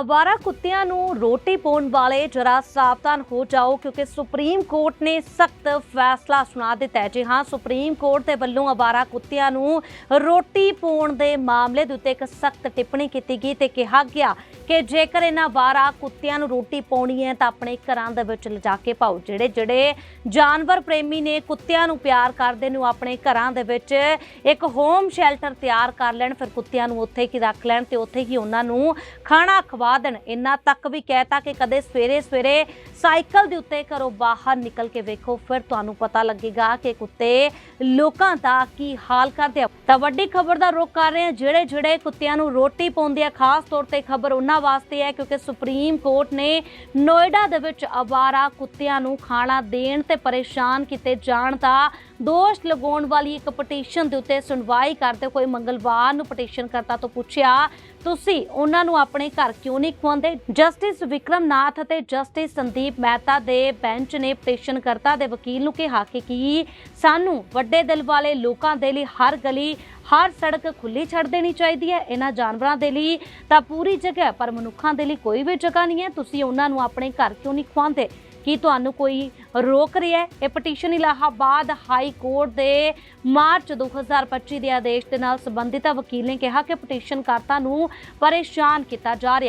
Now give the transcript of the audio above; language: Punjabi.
ਅਵਾਰਾ ਕੁੱਤਿਆਂ ਨੂੰ ਰੋਟੀ ਪਾਉਣ ਵਾਲੇ ਜਰਾ ਸਾਵਧਾਨ ਹੋ ਜਾਓ, ਕਿਉਂਕਿ ਸੁਪਰੀਮ ਕੋਰਟ ਨੇ ਸਖਤ ਫੈਸਲਾ ਸੁਣਾ ਦਿੱਤਾ ਹੈ। ਜੀ ਹਾਂ, ਸੁਪਰੀਮ ਕੋਰਟ ਦੇ ਵੱਲੋਂ ਅਵਾਰਾ ਕੁੱਤਿਆਂ ਨੂੰ ਰੋਟੀ ਪਾਉਣ ਦੇ ਮਾਮਲੇ ਦੇ ਉੱਤੇ ਇੱਕ ਸਖਤ ਟਿੱਪਣੀ ਕੀਤੀ ਗਈ ਤੇ ਕਿਹਾ ਗਿਆ ਕਿ ਜੇਕਰ ਇਹਨਾਂ ਅਵਾਰਾ ਕੁੱਤਿਆਂ ਨੂੰ ਰੋਟੀ ਪਾਉਣੀ ਹੈ ਤਾਂ ਆਪਣੇ ਘਰਾਂ ਦੇ ਵਿੱਚ ਲਿਜਾ ਕੇ ਪਾਓ। ਜਿਹੜੇ ਜਿਹੜੇ ਜਾਨਵਰ ਪ੍ਰੇਮੀ ਨੇ ਕੁੱਤਿਆਂ ਨੂੰ ਪਿਆਰ ਕਰਦੇ ਨੂੰ ਆਪਣੇ ਘਰਾਂ ਦੇ ਵਿੱਚ ਇੱਕ ਹੋਮ ਸ਼ੈਲਟਰ ਤਿਆਰ ਕਰ ਲੈਣ, ਫਿਰ ਕੁੱਤਿਆਂ ਨੂੰ ਉੱਥੇ ਹੀ ਰੱਖ ਲੈਣ ਤੇ ਉੱਥੇ ਹੀ ਉਹਨਾਂ ਨੂੰ ਖਾਣਾ ਖਵਾ ਦੇਣ ਇੰਨਾ ਤੱਕ ਵੀ ਕਹਿਤਾ ਕਿ ਕਦੇ ਸਵੇਰੇ ਸਵੇਰੇ ਸਾਈਕਲ ਦੇ ਉੱਤੇ ਘਰੋਂ ਬਾਹਰ ਨਿਕਲ ਕੇ ਵੇਖੋ, ਫਿਰ ਤੁਹਾਨੂੰ ਪਤਾ ਲੱਗੇਗਾ ਕਿ ਕੁੱਤੇ ਲੋਕਾਂ ਦਾ ਕੀ ਹਾਲ ਕਰਦੇ ਆ। ਤਾਂ ਵੱਡੀ ਖਬਰ ਦਾ ਰੁਖ ਕਰ ਰਹੇ ਹਾਂ ਜਿਹੜੇ ਜਿਹੜੇ ਕੁੱਤਿਆਂ ਨੂੰ ਰੋਟੀ ਪਾਉਂਦੇ ਆ, ਖਾਸ ਤੌਰ ਤੇ ਖਬਰ ਉਹਨਾਂ ਵਾਸਤੇ ਹੈ, ਕਿਉਂਕਿ ਸੁਪਰੀਮ ਕੋਰਟ ਨੇ ਨੋਇਡਾ ਦੇ ਵਿੱਚ ਅਵਾਰਾ ਕੁੱਤਿਆਂ ਨੂੰ ਖਾਣਾ ਦੇਣ ਤੇ ਪਰੇਸ਼ਾਨ ਕੀਤੇ ਜਾਣ ਦਾ ਦੋਸ਼ ਲਗਾਉਣ ਵਾਲੀ ਇੱਕ ਪਟੀਸ਼ਨ ਦੇ ਉੱਤੇ ਸੁਣਵਾਈ ਕਰਦੇ ਹੋਏ ਮੰਗਲਵਾਰ ਨੂੰ ਪਟੀਸ਼ਨ ਕਰਤਾ ਤੋਂ ਪੁੱਛਿਆ, ਤੁਸੀਂ ਉਹਨਾਂ ਨੂੰ ਆਪਣੇ ਘਰ ਕਿਉਂ ਕਿਉਂ ਨਹੀਂ ਖਵਾਉਂਦੇ ਜਸਟਿਸ ਵਿਕਰਮ ਨਾਥ ਅਤੇ ਜਸਟਿਸ ਸੰਦੀਪ ਮਹਿਤਾ ਦੇ ਬੈਂਚ ਨੇ ਪਟੀਸ਼ਨ ਕਰਤਾ ਦੇ ਵਕੀਲ ਨੂੰ ਕਿਹਾ ਕਿ ਕੀ ਸਾਨੂੰ ਵੱਡੇ ਦਿਲ ਵਾਲੇ ਲੋਕਾਂ ਦੇ ਲਈ ਹਰ ਗਲੀ, ਹਰ ਸੜਕ ਖੁੱਲੀ ਛੱਡ ਦੇਣੀ ਚਾਹੀਦੀ ਹੈ। ਇਹਨਾਂ ਜਾਨਵਰਾਂ ਦੇ ਲਈ ਤਾਂ ਪੂਰੀ ਜਗ੍ਹਾ ਪਰ ਮਨੁੱਖਾਂ ਦੇ ਲਈ ਕੋਈ ਵੀ ਜਗ੍ਹਾ ਨਹੀਂ ਹੈ। ਤੁਸੀਂ ਉਹਨਾਂ ਨੂੰ ਆਪਣੇ ਘਰ ਕਿਉਂ ਨਹੀਂ ਖਵਾਉਂਦੇ ਕੀ ਤੁਹਾਨੂੰ ਕੋਈ ਰੋਕ ਰਿਹਾ ਹੈ? ਇਹ ਪਟੀਸ਼ਨ ਇਲਾਹਾਬਾਦ ਹਾਈ ਕੋਰਟ ਦੇ ਮਾਰਚ 2025 ਦੇ ਆਦੇਸ਼ ਦੇ ਨਾਲ ਸੰਬੰਧਿਤ ਵਕੀਲ ਨੇ ਕਿਹਾ ਕਿ ਪਟੀਸ਼ਨਕਰਤਾ ਨੂੰ ਪਰੇਸ਼ਾਨ ਕੀਤਾ ਜਾ ਰਿਹਾ